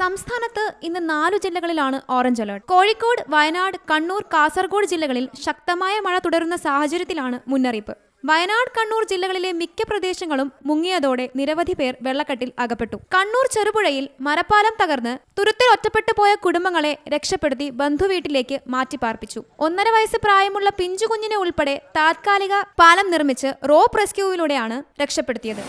സംസ്ഥാനത്ത് ഇന്ന് നാലു ജില്ലകളിലാണ് ഓറഞ്ച് അലേർട്ട്. കോഴിക്കോട് വയനാട് കണ്ണൂർ കാസർഗോഡ് ജില്ലകളിൽ ശക്തമായ മഴ തുടരുന്ന സാഹചര്യത്തിലാണ് മുന്നറിയിപ്പ്. വയനാട് കണ്ണൂർ ജില്ലകളിലെ മിക്ക പ്രദേശങ്ങളും മുങ്ങിയതോടെ നിരവധി പേർ വെള്ളക്കെട്ടിൽ അകപ്പെട്ടു. കണ്ണൂർ ചെറുപുഴയിൽ മരപ്പാലം തകർന്ന് തുരുത്തിൽ ഒറ്റപ്പെട്ടു പോയ കുടുംബങ്ങളെ രക്ഷപ്പെടുത്തി ബന്ധുവീട്ടിലേക്ക് മാറ്റിപ്പാർപ്പിച്ചു. ഒന്നര വയസ്സ് പ്രായമുള്ള പിഞ്ചുകുഞ്ഞിനെ ഉൾപ്പെടെ താത്കാലിക പാലം നിർമ്മിച്ച് റോപ്പ് റെസ്ക്യൂവിലൂടെയാണ് രക്ഷപ്പെടുത്തിയത്.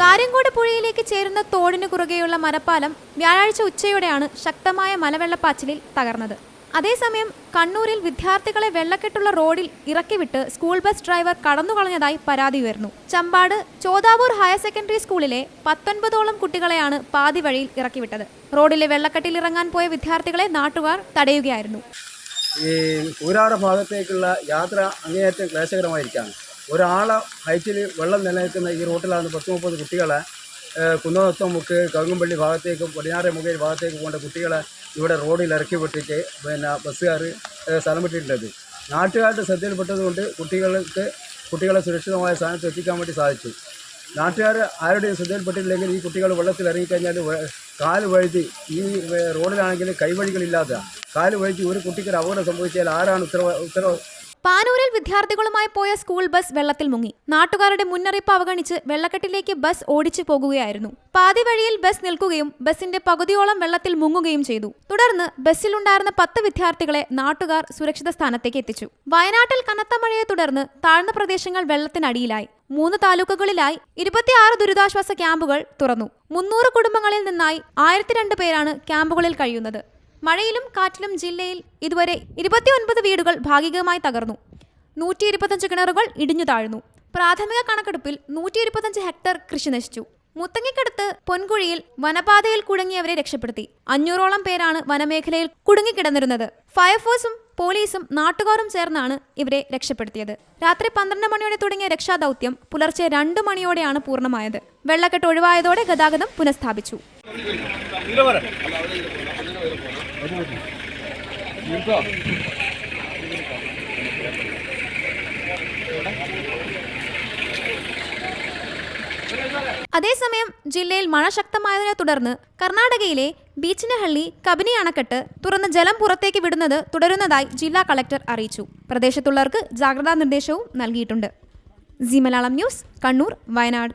കാര്യങ്കോട് പുഴയിലേക്ക് ചേരുന്ന തോടിനു കുറുകെയുള്ള മരപ്പാലം വ്യാഴാഴ്ച ഉച്ചയോടെയാണ് ശക്തമായ മലവെള്ളപ്പാച്ചിലിൽ തകർന്നത്. അതേസമയം കണ്ണൂരിൽ വിദ്യാർത്ഥികളെ വെള്ളക്കെട്ടുള്ള റോഡിൽ ഇറക്കിവിട്ട് സ്കൂൾ ബസ് ഡ്രൈവർ കടന്നുകളഞ്ഞതായി പരാതി ഉയർന്നു. ചമ്പാട് ചോദാവൂർ ഹയർ സെക്കൻഡറി സ്കൂളിലെ പത്തൊൻപതോളം കുട്ടികളെയാണ് പാതി വഴിയിൽ ഇറക്കിവിട്ടത്. റോഡിലെ വെള്ളക്കെട്ടിൽ ഇറങ്ങാൻ പോയ വിദ്യാർത്ഥികളെ നാട്ടുകാർ തടയുകയായിരുന്നു. ഈ ഭാഗത്തേക്കുള്ള യാത്ര അങ്ങേയറ്റം ക്ലേശകരമായിരിക്കുകയാണ്. ഒരാളെ ഹൈറ്റിൽ വെള്ളം നിലനിൽക്കുന്ന ഈ റൂട്ടിലാണ് പത്ത് മുപ്പത് കുട്ടികളെ കുന്നോത്തം മുക്ക് കവുങ്ങുംപള്ളി ഭാഗത്തേക്കും പടിഞ്ഞാറെ മുഖേരി ഭാഗത്തേക്ക് പോകേണ്ട കുട്ടികളെ ഇവിടെ റോഡിൽ ഇറക്കി വിട്ടിട്ട് പിന്നെ ബസ്സുകാർ സ്ഥലം വിട്ടിട്ടുള്ളത്. നാട്ടുകാരുടെ ശ്രദ്ധയിൽപ്പെട്ടതുകൊണ്ട് കുട്ടികൾക്ക് കുട്ടികളെ സുരക്ഷിതമായ സ്ഥാനത്ത് എത്തിക്കാൻ വേണ്ടി സാധിച്ചു. നാട്ടുകാർ ആരുടെയും ശ്രദ്ധയിൽപ്പെട്ടില്ലെങ്കിൽ ഈ കുട്ടികൾ വെള്ളത്തിൽ ഇറങ്ങിക്കഴിഞ്ഞാൽ കാൽ വഴുതി ഈ റോഡിലാണെങ്കിൽ കൈവഴികളില്ലാത്ത കാൽ വഴുതി ഒരു കുട്ടിക്ക് ഒരു അപകടം സംഭവിച്ചാൽ ആരാണ് ഉത്തരവ ഉത്തരവ് പാനൂരിൽ വിദ്യാർത്ഥികളുമായി പോയ സ്കൂൾ ബസ് വെള്ളത്തിൽ മുങ്ങി. നാട്ടുകാരുടെ മുന്നറിയിപ്പ് അവഗണിച്ച് വെള്ളക്കെട്ടിലേക്ക് ബസ് ഓടിച്ചു പോകുകയായിരുന്നു. പാതി വഴിയിൽ ബസ് നിൽക്കുകയും ബസിന്റെ പകുതിയോളം വെള്ളത്തിൽ മുങ്ങുകയും ചെയ്തു. തുടർന്ന് ബസ്സിലുണ്ടായിരുന്ന പത്ത് വിദ്യാർത്ഥികളെ നാട്ടുകാർ സുരക്ഷിത സ്ഥാനത്തേക്ക് എത്തിച്ചു. വയനാട്ടിൽ കനത്ത മഴയെ തുടർന്ന് താഴ്ന്ന പ്രദേശങ്ങൾ വെള്ളത്തിനടിയിലായി. മൂന്ന് താലൂക്കുകളിലായി ഇരുപത്തിയാറ് ദുരിതാശ്വാസ ക്യാമ്പുകൾ തുറന്നു. മുന്നൂറ് കുടുംബങ്ങളിൽ നിന്നായി ആയിരത്തി പേരാണ് ക്യാമ്പുകളിൽ കഴിയുന്നത്. മഴയിലും കാറ്റിലും ജില്ലയിൽ ഇതുവരെ ഇരുപത്തിയൊൻപത് വീടുകൾ ഭാഗികമായി തകർന്നു. നൂറ്റി ഇരുപത്തഞ്ച് കിണറുകൾ ഇടിഞ്ഞു താഴ്ന്നു. പ്രാഥമിക കണക്കെടുപ്പിൽ നൂറ്റി ഇരുപത്തഞ്ച് ഹെക്ടർ കൃഷി നശിച്ചു. മുത്തങ്ങിക്കടുത്ത് പൊൻകുഴിയിൽ വനപാതയിൽ കുടുങ്ങിയവരെ രക്ഷപ്പെടുത്തി. അഞ്ഞൂറോളം പേരാണ് വനമേഖലയിൽ കുടുങ്ങിക്കിടന്നിരുന്നത്. ഫയർഫോഴ്സും പോലീസും നാട്ടുകാരും ചേർന്നാണ് ഇവരെ രക്ഷപ്പെടുത്തിയത്. രാത്രി പന്ത്രണ്ട് മണിയോടെ തുടങ്ങിയ രക്ഷാദൗത്യം പുലർച്ചെ രണ്ട് മണിയോടെയാണ് പൂർണമായത്. വെള്ളക്കെട്ട് ഒഴിവായതോടെ ഗതാഗതം പുനഃസ്ഥാപിച്ചു. അതേസമയം ജില്ലയിൽ മഴ ശക്തമായതിനെ തുടർന്ന് കർണാടകയിലെ ബീച്ചിനഹള്ളി കബിനി അണക്കെട്ട് തുറന്ന് ജലം പുറത്തേക്ക് വിടുന്നത് തുടരുന്നതായി ജില്ലാ കളക്ടർ അറിയിച്ചു. പ്രദേശത്തുള്ളവർക്ക് ജാഗ്രതാ നിർദ്ദേശവും നൽകിയിട്ടുണ്ട്. G news Kannur Wayanad.